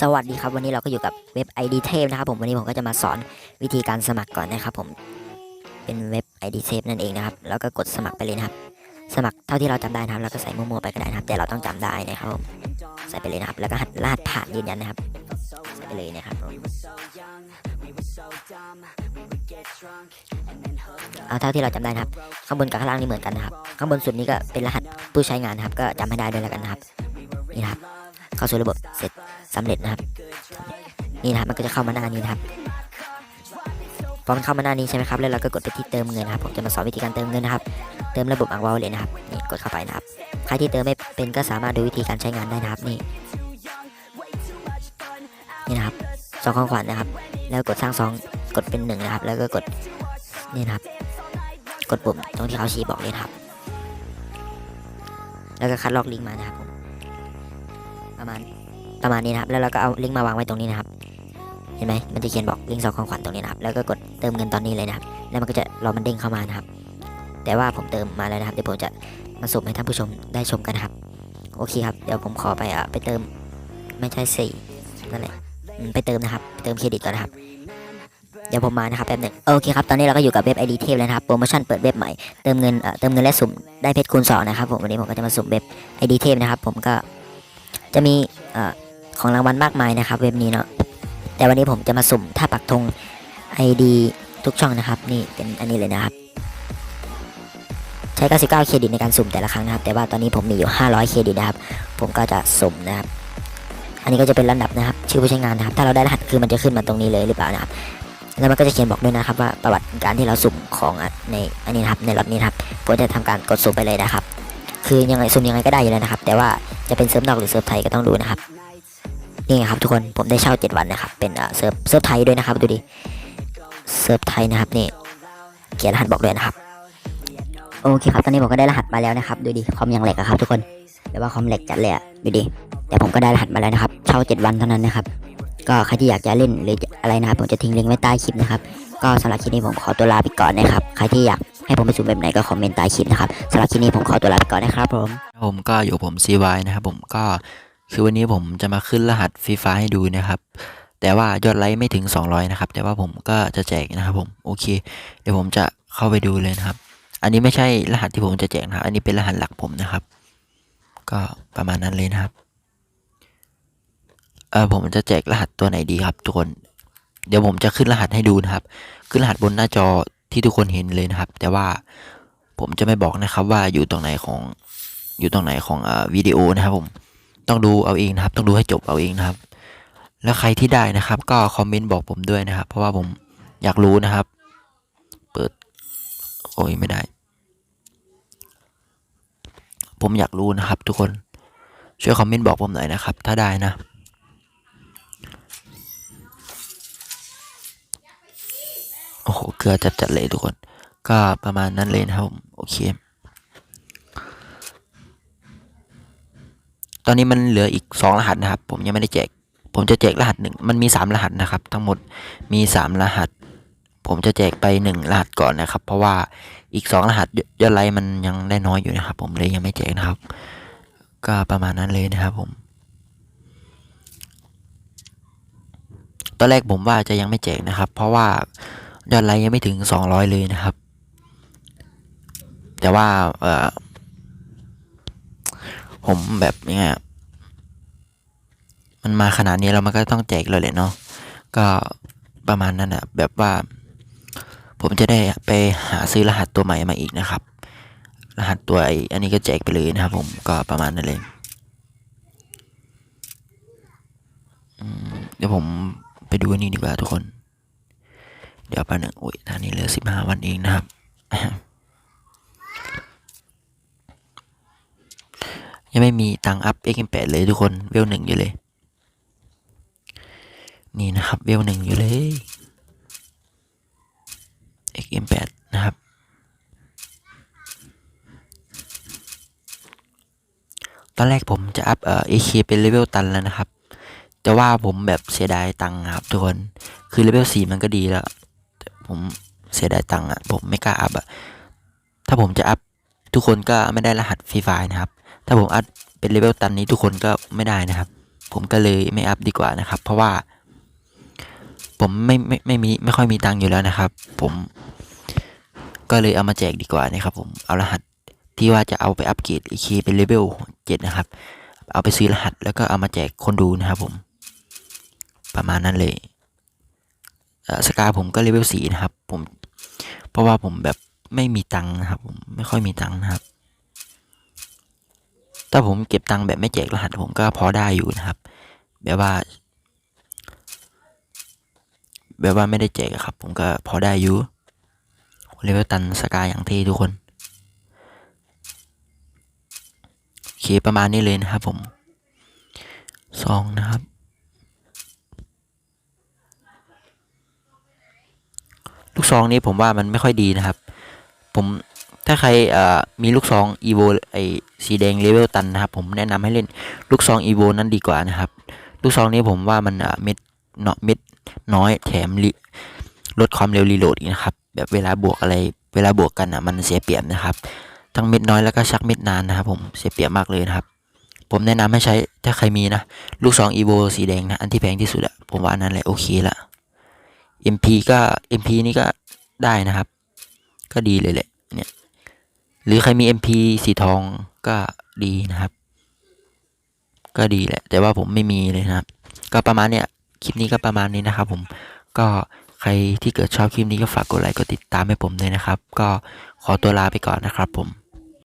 สวัสดีครับวันนี้เราก็อยู่กับเว็บ ID t a p e นะครับผมวันนี้ผมก็จะมาสอนวิธีการสมัครก่อนนะครับผมเป็นเว็บ ID t a p e นั่นเองนะครับแล้วก็กดสมัครไปเลยนะครับ สมัครเท่าที่เราจำได้นะครับแล้วก็ใส่มั่วๆไปก็ได้นะครับ แต่เราต้องจำได้นะครับผมใส่ไปเลยนะครับ แล้วก็หัดรหัสผ่านยืนยันนะครับใส่ไปเลยนะครับผมเอาเท่าที่เราจำได้นะครับ ข้างบนกับข้างล่างนี่เหมือนกันนะครับ ข้างบนสุดนี้ก็เป็นรหัสผู้ใช้งานนะครับ ก็จำให้ได้ด้วยแล้วกันนะครับนี่ครับ เข้าสู่ระบบเสร็จสำเร็จนะครับ นี่นะครับมันก็จะเข้ามาหน้านี้นะครับพอมันเข้ามาหน้านี้ใช่ไหมครับแล้วเราก็กดไปที่เติมเงินนะครับผมจะมาสอนวิธีการเติมเงินนะครับ เติมระบบอังวาเลยนะครับนี่กดเข้าไปนะครับใครที่เติมไม่เป็นก็สามารถดูวิธีการใช้งานได้นะครับนี่นี่นะครับซองของขวัญนะครับ แล้วกดสร้างซองกดเป็นหนึ่งนะครับ แล้วก็กดนี่นะครับ กดปุ่มตรงที่เขาชี้บอกเลยครับ แล้วก็คัดลอกลิงก์มานะครับผม ประมาณประมาณนี้นะครับ แล้วเราก็เอาลิงก์มาวางไว้ตรงนี้นะครับ เห็นไหมมันจะเขียนบอกลิงก์ซองของขวัญตรงนี้นะครับ แล้วก็กดเติมเงินตอนนี้เลยนะครับ แล้วมันก็จะรอมันเด้งเข้ามานะครับ แต่ว่าผมเติมมาแล้วนะครับ เดี๋ยวผมจะมาสุ่มให้ท่านผู้ชมได้ชมกันนครับ โอเคครับ เดี๋ยวผมขอไปอะไปเติมไม่ใช่สี่นั่นแหละไปเติมนะครับ เติมเครดิตก่อนนะครับเดี๋ยวผมมานะครับแป๊บหนึ่งโอเคครับ ตอนนี้เราก็อยู่กับเว็บ ID เทพแล้วนะครับ โปรโมชั่นเปิดเว็บใหม่ เติมเงินเอ่อเติมเงินและสุ่มได้เพชรคูณสองนะครับผมวันนี้ผมก็จะมาสุ่มเว็บ ID เทพนะครับ ผมก็ จะมีอของรางวัลมากมายนะครับ เว็บนี้เนาะแต่วันนี้ผมจะมาสุ่มถ้าปักธง ID ทุกช่องนะครับ นี่เป็นอันนี้เลยนะครับ ใช้ 99 เครดิตในการสุ่มแต่ละครั้งนะครับ แต่ว่าตอนนี้ผมมีอยู่ 500 เครดิตนะครับ ผมก็จะสุ่มนะครับ อันนี้ก็จะเป็นลำดับนะครับ ชื่อผู้ใช้งานนะครับ ถ้าเราได้รหัสคือมันจะขึ้นมาตรงนี้เลยหรือเปล่านะครับแล้วมันก็จะเขียนบอกด้วยนะครับว่าประวัติการที่เราสุ่มของในอันนี้นะครับในล็อตนี้นครับผมจะทำการกดสุ่มไปเลยนะครับ คือยังไงสุ่มยังไงก็ได้อยู่แล้วนะครับ แต่ว่า จะเป็นเซิร์ฟนอกหรือเซิร์ฟไทยก็ต้องดูนะครับนี่ไงครับทุกคนผมได้เช่า7วันนะครับเป็นเอ่อเซิร์ฟเซิร์ฟไทยด้วยนะครับดูดิเซิร์ฟไทยนะครับนี่เขียนรหัสบอกด้วยนะครับโอเคครับตอนนี้ผมก็ได้รหัสมาแล้วนะครับดูดิคอมยังแหล็กครับทุกคนแต่ว่าคอมแหล็กจัดเลยอะดูดิแต่ผมก็ได้รหัสมาแล้วนะครับเช่า7วันเท่านั้นนะครับก็ใครที่อยากจะเล่นหรืออะไรนะครับผมจะทิ้งลิงก์ไว้ใต้คลิปนะครับก็สำหรับคลิปนี้ผมขอตัวลาไปก่อนนะครับใครที่อยาก ให้ผมไปสู่แบบไหนก็คอมเมนต์ใต้คลิปนะครับสำหรับคลิปนี้ผมขอตัวลาไปก่อนนะครับผมผมก็อยู่ผม CY นะครับผมก็คือวันนี้ผมจะมาขึ้นรหัสฟรีไฟให้ดูนะครับ แต่ว่ายอดไลค์ไม่ถึง 200 นะครับ แต่ว่าผมก็จะแจกนะครับผมโอเค เดี๋ยวผมจะเข้าไปดูเลยนะครับ อันนี้ไม่ใช่รหัสที่ผมจะแจกนะครับอันนี้เป็นรหัสหลักผมนะครับ ก็ประมาณนั้นเลยนะครับเออผมจะแจกรหัสตัวไหนดีครับทุกคน เดี๋ยวผมจะขึ้นรหัสให้ดูนะครับ ขึ้นรหัสบนหน้าจอ ที่ทุกคนเห็นเลยนะครับ แต่ว่าผมจะไม่บอกนะครับว่าอยู่ตรงไหนของอยู่ตรงไหนของอ่าวิดีโอนะครับผมต้องดูเอาเองนะครับ ต้องดูให้จบเอาเองนะครับ แล้วใครที่ได้นะครับ ก็คอมเมนต์บอกผมด้วยนะครับ เพราะว่าผมอยากรู้นะครับ เปิดโอ้ยไม่ได้ ผมอยากรู้นะครับ ทุกคนช่วยคอมเมนต์บอกผมหน่อยนะครับ ถ้าได้นะ โอ้โห เกลือจัดๆเลยทุกคน ก็ประมาณนั้นเลยนะครับผมโอเค ตอนนี้มันเหลืออีกสองรหัสนะครับ ผมยังไม่ได้แจก ผมจะแจกรหัสหนึ่งมันมีสามรหัสนะครับ ทั้งหมดมีสามรหัส ผมจะแจกไปหนึ่งรหัสก่อนนะครับ เพราะว่าอีกสองรหัสยอดไลค์มันยังได้น้อยอยู่นะครับ ผมเลยยังไม่แจกนะครับ ก็ประมาณนั้นเลยนะครับผมตอนแรกผมว่าจะยังไม่แจกนะครับ เพราะว่า ยอดไลค์ยังไม่ถึงสองร้อยเลยนะครับ แต่ว่าเออผมแบบยังไงอะมันมาขนาดนี้แล้วมันก็ต้องแจกเลยแหละเนาะก็ประมาณนั้นอะแบบว่า ผมจะได้ไปหาซื้อรหัสตัวใหม่มาอีกนะครับ รหัสตัวไออันนี้ก็แจกไปเลยนะครับ ผมก็ประมาณนั้นเลยอืมเดี๋ยวผมไปดูนนี้ดีกว่าทุกคน เดี๋ยวแป๊บหนึ่งอุ้ยท่านี้เหลือสิบห้าวันเองนะครับ ยังไม่มีตังค์อัพ XM8 เลยทุกคนเวลหนึ่งอยู่เลย นี่นะครับเวลหนึ่งอยู่เลย XM8 นะครับ ตอนแรกผมจะอัพเอ่อ AK เป็นเลเวลตันแล้วนะครับ แต่ว่าผมแบบเสียดายตังค์ครับทุกคน คือเลเวล4มันก็ดีแล้ว ผมเสียดายตังค์อะ ผมไม่กล้าอัพอะ ถ้าผมจะอัพทุกคนก็ไม่ได้รหัสฟรีไฟนะครับ ถ้าผมอัพเป็นเลเวลตันนี้ทุกคนก็ไม่ได้นะครับ ผมก็เลยไม่อัพดีกว่านะครับ เพราะว่า ผมไม่ไม่ไม่มีไม่ค่อยมีตังค์อยู่แล้วนะครับ ผมก็เลยเอามาแจกดีกว่านะครับผมเอารหัสที่ว่าจะเอาไปอัปเกรดอีกทีเป็นเลเวลเจ็ดนะครับ เอาไปซื้อรหัสแล้วก็เอามาแจกคนดูนะครับผม ประมาณนั้นเลย สกาผมก็เลเวลสี่นะครับ ผมเพราะว่าผมแบบไม่มีตังค์นะครับ ผมไม่ค่อยมีตังค์นะครับ ถ้าผมเก็บตังค์แบบไม่แจกรหัสผมก็พอได้อยู่นะครับ แบบว่า แบบว่าไม่ได้แจกครับ ผมก็พอได้อยู่เลเวลตันสกาอย่างเท่ทุกคนโอเคประมาณนี้เลยนะครับผมซองนะครับ ลูกซองนี้ผมว่ามันไม่ค่อยดีนะครับ ผมถ้าใครมีลูกซองอีโวไอสีแดงเลเวลตันนะครับ ผมแนะนำให้เล่นลูกซองอีโวนั้นดีกว่านะครับ ลูกซองนี้ผมว่ามันเม็ดเนาะเม็ดน้อยแถมลลดความเร็วรีโหลดอีกนะครับ แบบเวลาบวกอะไรเวลาบวกกันอะมันเสียเปรียบนะครับ ทั้งเม็ดน้อยแล้วก็ชักเม็ดนานนะครับ ผมเสียเปรียบมากเลยนะครับ ผมแนะนำให้ใช้ถ้าใครมีนะ ลูกซองอีโวสีแดงนะอันที่แพงที่สุดอะผมว่าอันนั้นแหละโอเคละ MP ก็ MP นี่ก็ได้นะครับ ก็ดีเลยแหละเนี่ยหรือใครมี MP สีทองก็ดีนะครับ ก็ดีแหละ แต่ว่าผมไม่มีเลยนะครับ ก็ประมาณเนี้ยคลิปนี้ก็ประมาณนี้นะครับ ผมก็ใครที่เกิดชอบคลิปนี้ก็ฝากกดไลค์กดติดตามให้ผมด้วยนะครับ ก็ขอตัวลาไปก่อนนะครับผม